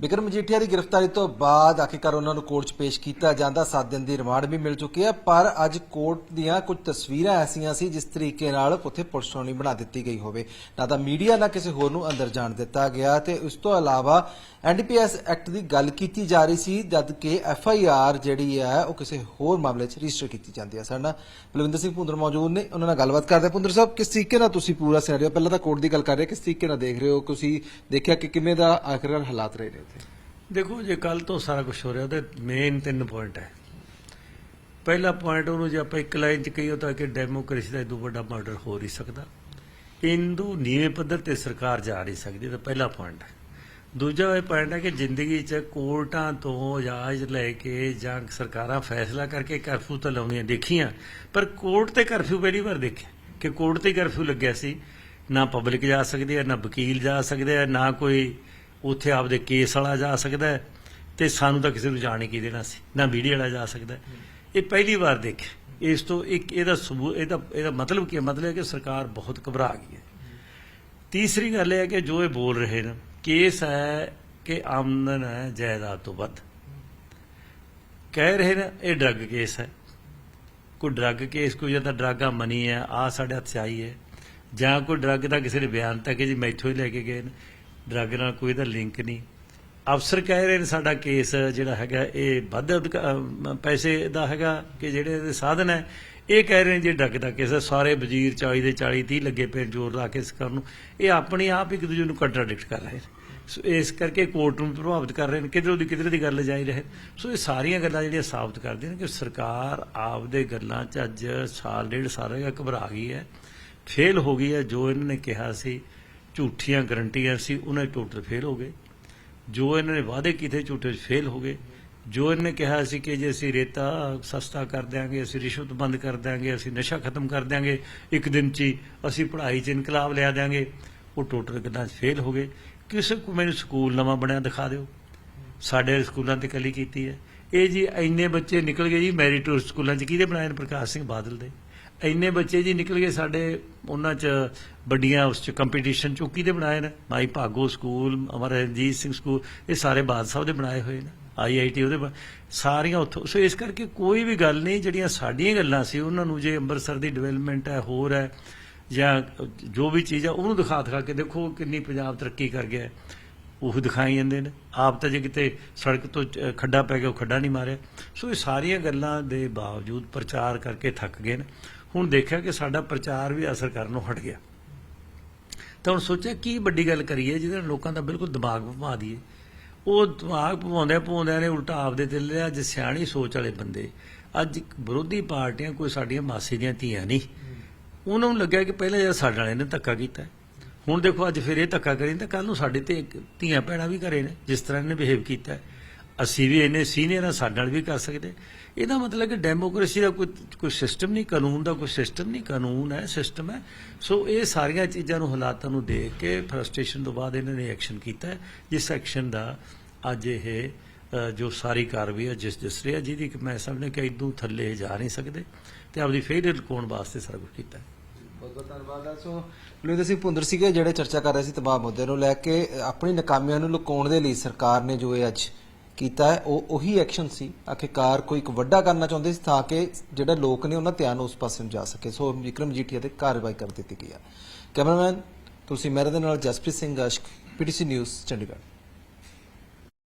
ਵਿਕਰਮ ਮਜੀਠੀਆ ਦੀ ਗ੍ਰਿਫਤਾਰੀ ਤੋਂ ਬਾਅਦ ਆਖਿਰਕਾਰ ਉਹਨਾਂ ਨੂੰ ਕੋਰਟ 'ਚ ਪੇਸ਼ ਕੀਤਾ ਜਾਂਦਾ। 7 ਦਿਨ ਦੀ ਰਿਮਾਂਡ ਵੀ ਮਿਲ ਚੁੱਕੀ ਹੈ, ਪਰ ਅੱਜ ਕੋਰਟ ਦੀਆਂ ਕੁਝ ਤਸਵੀਰਾਂ ਐਸੀਆਂ ਸੀ ਜਿਸ ਤਰੀਕੇ ਨਾਲ ਉੱਥੇ ਪੁਲਿਸ ਨਹੀਂ ਬਣਾ ਦਿੱਤੀ ਗਈ ਹੋਵੇ। ਨਾ ਤਾਂ ਮੀਡੀਆ, ਨਾ ਕਿਸੇ ਹੋਰ ਨੂੰ ਅੰਦਰ ਜਾਣ ਦਿੱਤਾ ਗਿਆ ਤੇ ਉਸ ਤੋਂ ਇਲਾਵਾ ਐਨਡੀਪੀਐਸ ਐਕਟ ਦੀ ਗੱਲ ਕੀਤੀ ਜਾ ਰਹੀ ਸੀ ਜਦ ਕਿ ਐਫ ਆਈ ਆਰ ਜਿਹੜੀ ਹੈ, ਉਹ ਕਿਸੇ ਹੋਰ ਮਾਮਲੇ 'ਚ ਰਜਿਸਟਰ ਕੀਤੀ ਜਾਂਦੀ ਹੈ। ਸਾਡੇ ਬਲਵਿੰਦਰ ਸਿੰਘ ਭੁੰਦਰ ਮੌਜੂਦ ਨੇ, ਉਹਨਾਂ ਨਾਲ ਗੱਲਬਾਤ ਕਰਦੇ ਹਾਂ। ਭੁੰਦਰ ਸਾਹਿਬ, ਕਿਸ ਤਰੀਕੇ ਨਾਲ ਤੁਸੀਂ ਪੂਰਾ ਸਿਨੈਰੀਓ, ਪਹਿਲਾਂ ਤਾਂ ਕੋਰਟ ਦੀ ਗੱਲ ਕਰ ਰਹੇ ਕਿਸ ਤਰੀਕੇ ਨਾਲ ਦੇਖ ਰਹੇ ਹੋ? ਤੁਸੀਂ ਦੇਖਿਆ ਕਿ ਕਿਵੇਂ ਦਾ ਆਖਿਰਕਾਰ ਹਾਲਾਤ ਰਹੇ ਨੇ? ਦੇਖੋ, ਜੇ ਕੱਲ ਤੋਂ ਸਾਰਾ ਕੁਝ ਹੋ ਰਿਹਾ, ਉਹਦੇ ਮੇਨ ਤਿੰਨ ਪੁਆਇੰਟ ਹੈ। ਪਹਿਲਾ ਪੁਆਇੰਟ ਉਹਨੂੰ ਜੇ ਆਪਾਂ ਇੱਕ ਲਾਈਨ ਚ ਕਹੀਏ, ਤਾਂ ਕਿ ਡੈਮੋਕ੍ਰੇਸੀ ਦਾ ਇਦੋਂ ਵੱਡਾ ਮਰਡਰ ਹੋ ਨਹੀਂ ਸਕਦਾ। ਇੰਦੂ ਨੀਵੇਂ ਪੱਧਰ ਤੇ ਸਰਕਾਰ ਜਾ ਨਹੀਂ ਸਕਦੀ ਤਾਂ ਪਹਿਲਾ ਪੁਆਇੰਟ ਹੈ। ਦੂਜਾ ਇਹ ਪੁਆਇੰਟ ਹੈ ਕਿ ਜ਼ਿੰਦਗੀ 'ਚ ਕੋਰਟਾਂ ਤੋਂ ਇਜਾਜ਼ ਲੈ ਕੇ ਜਾਂ ਸਰਕਾਰਾਂ ਫੈਸਲਾ ਕਰਕੇ ਕਰਫਿਊ ਤਾਂ ਲਾਉਂਦੀਆਂ ਦੇਖੀਆਂ, ਪਰ ਕੋਰਟ ਤੇ ਕਰਫਿਊ ਪਹਿਲੀ ਵਾਰ ਦੇਖਿਆ ਕਿ ਕੋਰਟ ਤੇ ਕਰਫਿਊ ਲੱਗਿਆ ਸੀ। ਨਾ ਪਬਲਿਕ ਜਾ ਸਕਦੀ ਹੈ, ਨਾ ਵਕੀਲ ਜਾ ਸਕਦੇ ਆ ਨਾ ਕੋਈ ਉੱਥੇ ਆਪਦੇ ਕੇਸ ਵਾਲਾ ਜਾ ਸਕਦਾ ਹੈ ਤੇ ਸਾਨੂੰ ਤਾਂ ਕਿਸੇ ਨੂੰ ਜਾਣ ਹੀ ਕੀ ਦੇਣਾ ਸੀ, ਨਾ ਮੀਡੀਆ ਵਾਲਾ ਜਾ ਸਕਦਾ ਇਹ ਪਹਿਲੀ ਵਾਰ ਦੇਖਿਆ। ਇਸ ਤੋਂ ਇੱਕ ਇਹਦਾ ਸਬੂਤ ਇਹਦਾ ਇਹਦਾ ਮਤਲਬ ਕੀ ਹੈ? ਮਤਲਬ ਹੈ ਕਿ ਸਰਕਾਰ ਬਹੁਤ ਘਬਰਾ ਗਈ ਹੈ। ਤੀਸਰੀ ਗੱਲ ਇਹ ਹੈ ਕਿ ਜੋ ਇਹ ਬੋਲ ਰਹੇ ਨੇ, ਕੇਸ ਹੈ ਕਿ ਆਮਦਨ ਹੈ ਜਾਇਦਾਦ ਤੋਂ ਵੱਧ। ਕਹਿ ਰਹੇ ਨੇ ਇਹ ਡਰੱਗ ਕੇਸ ਹੈ। ਕੋਈ ਡਰੱਗ ਕੇਸ, ਕੋਈ ਜਾਂ ਤਾਂ ਡਰੱਗਾਂ ਮਨੀ ਹੈ ਆ ਸਾਡੇ ਹੱਥ 'ਚ ਆਈ ਹੈ। ਜਾਂ ਕੋਈ ਡਰੱਗ ਦਾ ਕਿਸੇ ਨੇ ਬਿਆਨ ਤਾਂ ਕਿ ਜੀ ਮੈਥੋਂ ਹੀ ਲੈ ਕੇ ਗਏ ਨੇ। ਡਰੱਗ ਨਾਲ ਕੋਈ ਇਹਦਾ ਲਿੰਕ ਨਹੀਂ। ਅਫਸਰ ਕਹਿ ਰਹੇ ਨੇ ਸਾਡਾ ਕੇਸ ਜਿਹੜਾ ਹੈਗਾ, ਇਹ ਵੱਧ ਅਧਿਕਾ- ਪੈਸੇ ਦਾ ਹੈਗਾ ਕਿ ਜਿਹੜੇ ਇਹਦੇ ਸਾਧਨ ਹੈ। ਇਹ ਕਹਿ ਰਹੇ ਨੇ ਜੇ ਡਰੱਗ ਦਾ ਕੇਸ ਹੈ, ਸਾਰੇ ਵਜ਼ੀਰ 40 ਦੇ 40 30 ਲੱਗੇ ਪਏ ਜ਼ੋਰ ਲਾ ਕੇ ਇਸ ਕਰਨ ਨੂੰ। ਇਹ ਆਪਣੇ ਆਪ ਇੱਕ ਦੂਜੇ ਨੂੰ ਕੰਟਰਾਡਿਕਟ ਕਰ ਰਹੇ ਨੇ। ਸੋ ਇਸ ਕਰਕੇ ਕੋਰਟ ਨੂੰ ਪ੍ਰਭਾਵਿਤ ਕਰ ਰਹੇ ਨੇ, ਕਿਧਰੋਂ ਦੀ ਕਿਧਰੇ ਦੀ ਗੱਲ ਜਾਈ ਰਹੇ। ਸੋ ਇਹ ਸਾਰੀਆਂ ਗੱਲਾਂ ਜਿਹੜੀਆਂ ਸਾਬਤ ਕਰਦੀਆਂ ਨੇ ਕਿ ਸਰਕਾਰ ਆਪਦੇ ਗੱਲਾਂ 'ਚ ਅੱਜ ਸਾਲ ਡੇਢ ਸਾਲ ਹੋ ਘਬਰਾ ਗਈ ਹੈ। ਫੇਲ ਹੋ ਗਈ ਹੈ, ਜੋ ਇਹਨਾਂ ਨੇ ਕਿਹਾ ਸੀ। ਝੂਠੀਆਂ ਗਰੰਟੀਆਂ ਸੀ, ਉਹਨਾਂ ਟੋਟਲ ਫੇਲ ਹੋ ਗਏ। ਜੋ ਇਹਨਾਂ ਨੇ ਵਾਅਦੇ ਕੀਤੇ, ਝੂਠੇ ਫੇਲ ਹੋ ਗਏ। ਜੋ ਇਹਨਾਂ ਨੇ ਕਿਹਾ ਸੀ ਕਿ ਜੇ ਅਸੀਂ ਰੇਤਾ ਸਸਤਾ ਕਰ ਦਿਆਂਗੇ, ਅਸੀਂ ਰਿਸ਼ਵਤ ਬੰਦ ਕਰ ਦਿਆਂਗੇ, ਅਸੀਂ ਨਸ਼ਾ ਖਤਮ ਕਰ ਦਿਆਂਗੇ, ਇੱਕ ਦਿਨ 'ਚ ਹੀ ਅਸੀਂ ਪੜ੍ਹਾਈ 'ਚ ਇਨਕਲਾਬ ਲਿਆ ਦਿਆਂਗੇ, ਉਹ ਟੋਟਲ ਗੱਲਾਂ 'ਚ ਫੇਲ ਹੋ ਗਏ। ਕਿਸੇ ਕੋ ਮੈਨੂੰ ਸਕੂਲ ਨਵਾਂ ਬਣਿਆ ਦਿਖਾ ਦਿਓ। ਸਾਡੇ ਸਕੂਲਾਂ ਤੇ ਕੱਲੀ ਕੀਤੀ ਹੈ। ਇਹ ਜੀ ਇੰਨੇ ਬੱਚੇ ਨਿਕਲ ਗਏ ਜੀ ਮੈਰੀਟੋਰ ਸਕੂਲਾਂ 'ਚ। ਕਿਹਦੇ ਬਣਾਏ ਨੇ? ਪ੍ਰਕਾਸ਼ ਸਿੰਘ ਬਾਦਲ ਦੇ। ਇੰਨੇ ਬੱਚੇ ਜੀ ਨਿਕਲ ਗਏ ਸਾਡੇ, ਉਹਨਾਂ 'ਚ ਵੱਡੀਆਂ ਉਸ 'ਚ ਕੰਪੀਟੀਸ਼ਨ 'ਚ ਉਹ ਕਿਹਦੇ ਬਣਾਏ ਨੇ। ਮਾਈ ਭਾਗੋ ਸਕੂਲ, ਅਮਰ ਰਣਜੀਤ ਸਿੰਘ ਸਕੂਲ, ਇਹ ਸਾਰੇ ਬਾਦ ਸਾਹਿਬ ਦੇ ਬਣਾਏ ਹੋਏ ਨੇ। ਆਈਆਈਟੀ ਉਹਦੇ ਬਣ- ਸਾਰੀਆਂ ਉੱਥੋਂ, ਸੋ ਇਸ ਕਰਕੇ ਕੋਈ ਵੀ ਗੱਲ ਨਹੀਂ, ਜਿਹੜੀਆਂ ਸਾਡੀਆਂ ਗੱਲਾਂ ਸੀ, ਉਹਨਾਂ ਨੂੰ ਜੇ ਅੰਮ੍ਰਿਤਸਰ ਦੀ ਡਿਵੈਲਪਮੈਂਟ ਹੈ, ਹੋਰ ਹੈ, ਜਾਂ ਜੋ ਵੀ ਚੀਜ਼ ਆ ਉਹਨੂੰ ਦਿਖਾ ਦਿਖਾ ਕੇ ਦੇਖੋ ਕਿੰਨੀ ਪੰਜਾਬ ਤਰੱਕੀ ਕਰ ਗਿਆ ਉਹ ਦਿਖਾਈ ਜਾਂਦੇ ਨੇ। ਆਪ ਤਾਂ ਜੇ ਕਿਤੇ ਸੜਕ ਤੋਂ ਖੱਡਾ ਪੈ ਗਿਆ, ਉਹ ਖੱਡਾ ਨਹੀਂ ਮਾਰਿਆ। ਸੋ ਇਹ ਸਾਰੀਆਂ ਗੱਲਾਂ ਦੇ ਬਾਵਜੂਦ ਪ੍ਰਚਾਰ ਕਰਕੇ ਥੱਕ ਗਏ ਨੇ। ਹੁਣ ਦੇਖਿਆ ਕਿ ਸਾਡਾ ਪ੍ਰਚਾਰ ਵੀ ਅਸਰ ਕਰਨੋਂ ਹਟ ਗਿਆ। ਤਾਂ ਹੁਣ ਸੋਚਿਆ ਕੀ ਵੱਡੀ ਗੱਲ ਕਰੀਏ, ਜਿਹਦੇ ਨਾਲ ਲੋਕਾਂ ਦਾ ਬਿਲਕੁਲ ਦਿਮਾਗ ਭਮਾ ਦਈਏ। ਉਹ ਦਿਮਾਗ ਭਮਾਉਂਦਿਆਂ ਭਮਾਉਂਦਿਆਂ ਨੇ ਉਲਟਾ ਆਪਦੇ ਤੇ ਲਿਆ, ਅੱਜ ਸਿਆਣੀ ਸੋਚ ਵਾਲੇ ਬੰਦੇ। ਅੱਜ ਵਿਰੋਧੀ ਪਾਰਟੀਆਂ ਕੋਈ ਸਾਡੀਆਂ ਮਾਸੀ ਦੀਆਂ ਧੀਆਂ ਨਹੀਂ। ਉਹਨਾਂ ਨੂੰ ਲੱਗਿਆ ਕਿ ਪਹਿਲਾਂ ਜਿਹੜਾ ਸਾਡੇ ਵਾਲੇ ਨੇ ਧੱਕਾ ਕੀਤਾ। ਹੁਣ ਦੇਖੋ ਅੱਜ ਫਿਰ ਇਹ ਧੱਕਾ ਕਰੀ ਤਾਂ ਕੱਲ ਨੂੰ ਸਾਡੇ ਤੇ ਧੀਆਂ ਭੈਣਾਂ ਵੀ ਘਰੇ ਨੇ, ਜਿਸ ਤਰ੍ਹਾਂ ਇਹਨੇ ਬਿਹੇਵ ਕੀਤਾ। ਹੈ। ਅਸੀਂ ਵੀ ਇਹਨੇ ਸੀਨੀਅਰ ਆ, ਸਾਡੇ ਨਾਲ ਵੀ ਕਰ ਸਕਦੇ। ਇਹਦਾ ਮਤਲਬ ਕਿ ਡੈਮੋਕ੍ਰੇਸੀ ਦਾ ਕੋਈ ਕੋਈ ਸਿਸਟਮ ਨਹੀਂ, ਕਾਨੂੰਨ ਦਾ ਕੋਈ ਸਿਸਟਮ ਨਹੀਂ, ਕਾਨੂੰਨ ਹੈ ਸਿਸਟਮ ਹੈ। ਸੋ ਇਹ ਸਾਰੀਆਂ ਚੀਜ਼ਾਂ ਨੂੰ ਹਾਲਾਤਾਂ ਨੂੰ ਦੇਖ ਕੇ ਫਰਸਟ੍ਰੇਸ਼ਨ ਤੋਂ ਬਾਅਦ ਇਹਨਾਂ ਨੇ ਐਕਸ਼ਨ ਕੀਤਾ ਹੈ। ਜਿਸ ਐਕਸ਼ਨ ਦਾ ਅੱਜ ਇਹ ਜੋ ਸਾਰੀ ਕਾਰਵਾਈ ਹੈ, ਜਿਸ ਜਿਸ ਰਿਹਾ, ਜਿਹਦੀ ਕਿ ਮੈਂ ਸਮਝਦਾ ਕਿ ਇਦੋਂ ਥੱਲੇ ਜਾ ਨਹੀਂ ਸਕਦੇ ਤੇ ਆਪਦੀ ਫੇਲਿਅਰ ਲੁਕਾਉਣ ਵਾਸਤੇ ਸਾਰਾ ਕੁਝ ਕੀਤਾ ਬਹੁਤ ਬਹੁਤ ਧੰਨਵਾਦ ਆ। ਸੋ ਬਲਵਿੰਦਰ ਸਿੰਘ ਭੁੰਦਰ ਸੀਗੇ ਜਿਹੜੇ ਚਰਚਾ ਕਰ ਰਹੇ ਸੀ ਤਬਾਹ ਮੁੱਦੇ ਨੂੰ ਲੈ ਕੇ ਆਪਣੀ ਨਕਾਮੀਆਂ ਨੂੰ ਲੁਕਾਉਣ ਦੇ ਲਈ ਸਰਕਾਰ ਨੇ ਜੋ ਇਹ ਅੱਜ ਕੀਤਾ ਹੈ, ਉਹ ਉਹੀ ਐਕਸ਼ਨ ਸੀ। ਆਖਿਰਕਾਰ ਕੋਈ ਇੱਕ ਵੱਡਾ ਕਰਨਾ ਚਾਹੁੰਦੇ ਸੀ ਤਾਂ ਕਿ ਜਿਹੜਾ ਲੋਕ ਨੇ ਉਹਨਾਂ ਧਿਆਨ ਉਸ ਪਾਸੇ ਨੂੰ ਜਾ ਸਕੇ। ਸੋ ਵਿਕਰਮ ਜੀਠੀਆ ਤੇ ਕਾਰਵਾਈ ਕਰ ਦਿੱਤੀ ਗਈ ਹੈ। ਕੈਮਰਾਮੈਨ, ਤੁਸੀਂ ਮੇਰੇ ਦੇ ਨਾਲ ਜਸਪ੍ਰੀਤ ਸਿੰਘ ਅਸ਼ਕ ਪੀਟੀਸੀ ਨਿਊਜ਼, ਚੰਡੀਗੜ੍ਹ।